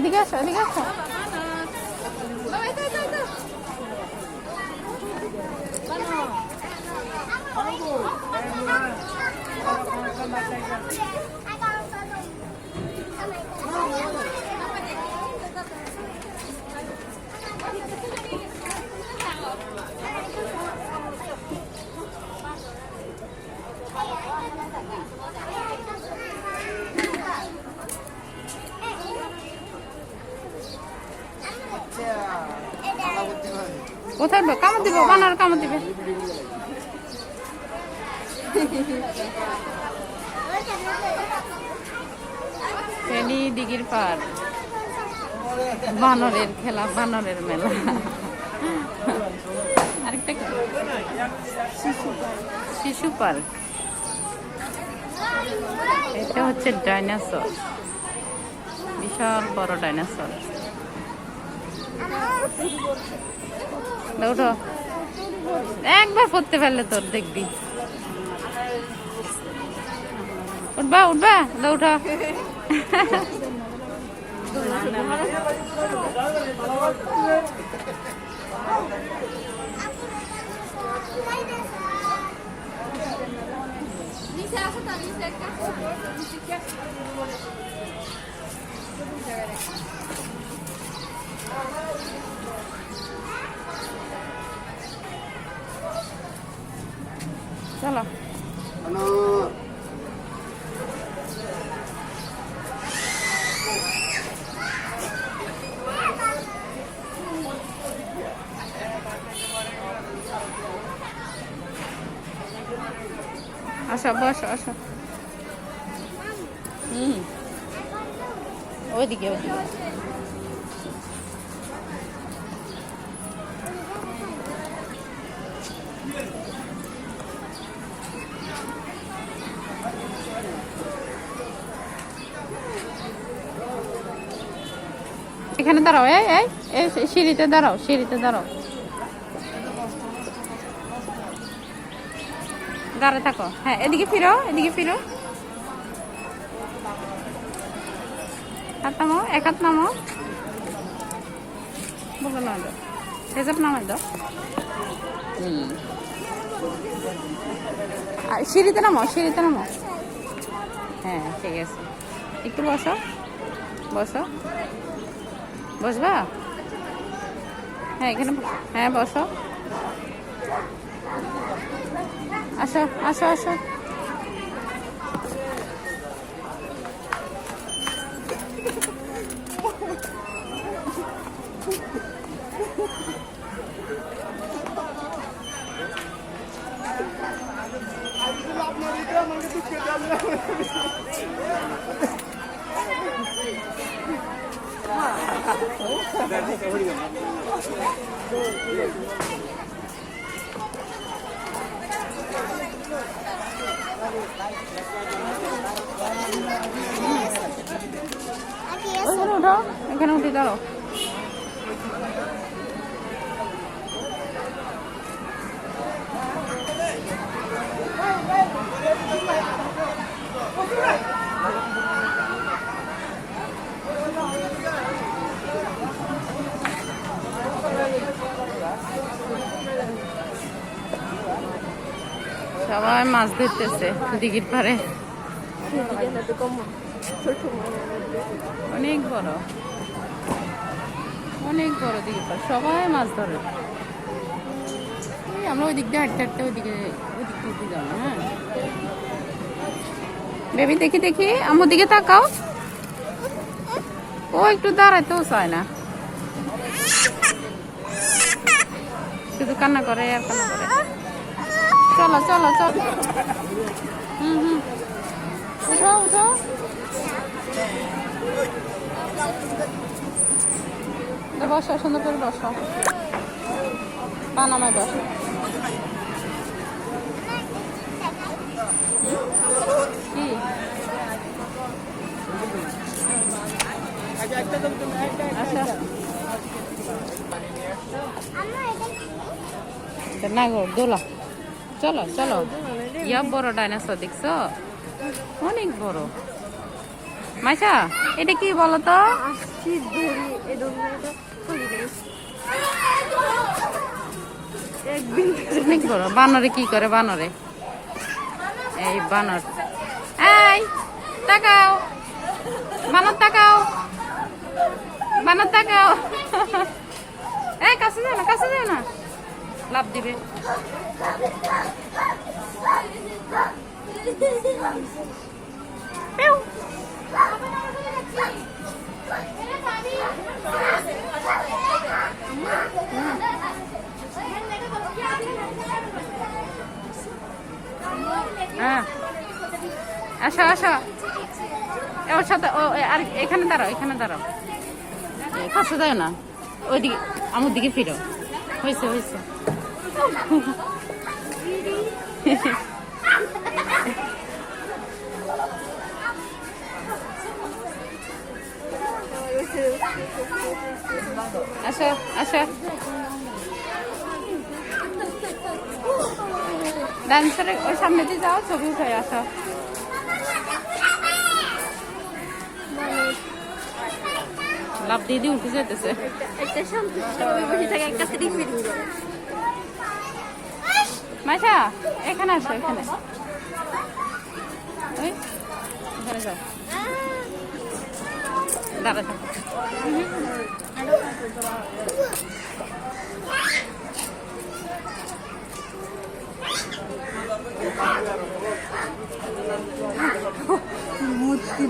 এদিকে আসো এদিকে আসো কোথায় কামড় দিবে? বানার কামড় দিবে। ফেনি দিঘির পার। বানরের খেলা, বানরের মেলা। আরেকটা শিশু পার্ক। এটা হচ্ছে ডাইনোসর। বিশাল বড় ডাইনোসর। উঠো একবার পড়তে পারলে তোর দেখবি। উঠবা উঠবা? দাও উঠো। চলো। আসো বসো আসো। হুম। ওইদিকে ওইদিকে। এখানে দাঁড়াও এই এই এই সিঁড়িতে দাঁড়াও সিঁড়িতে দাঁড়াও। দাঁড়া থাকো। হ্যাঁ এদিকে ফিরো এদিকে ফিরো। হাত নামো এক হাত নামো বলো না দাও। হেজাব নামাই দাও। আর সিঁড়িতে নামো সিঁড়িতে নামো হ্যাঁ ঠিক আছে। একটু বসো। বসো। বসবা? হ্যাঁ এখানে হ্যাঁ বসো। আসো আসো আসো। এখানে উঠে দাঁড়াও সবাই মাছ ধরতেছে দিঘির পারে অনেক বড়। অনেক বড় দিঘির পার সবাই মাছ ধরে। আমরা ওই দিক দিয়ে হাঁটতে হাঁটতে ওইদিকে ওই দিক দিয়ে যাব হ্যাঁ। বেবি, দেখি দেখি। আমার দিকে তাকাও। ও একটু দাঁড়াইতেও চায় না। শুধু কান্না করে আর কান্না করে। চলো চলো চলো। হুম হুম উঠো উঠো। বসো, সুন্দর করে বসো। পানামায় বসো। কি? আচ্ছা। না গো, দোলা। চলো চলো। ইয়া বড় ডাইনোসর দেখছ? অনেক বড়। মাইশা এটা কি বলো তো? এ পিকনিক করো বানরে কি করে বানরে? এই বানর। এই তাকাও। বানর তাকাও। বানর তাকাও। এই কাছে যাও না কাছে যাও না। লাভ দিবে। হ্যাঁ। আসো আসো। ওর সাথে, ও আর এখানে দাঁড়াও এখানে দাঁড়াও। কাছে যায় না। ওইদিকে, আমার দিকে ফিরো। হয়েছে হয়েছে। আসো আসো। ডান্সারে ওই সামনে দিয়ে যাও, ছবি উঠে, আসো। লাভ দিয়ে দিয়ে উঠে যেতেছে একটা ভাবে বসে থাকে, একটা মাইশা এখানে আসো এখানে। ওই এখানে যাও। দাঁড়া থাকো মূর্তি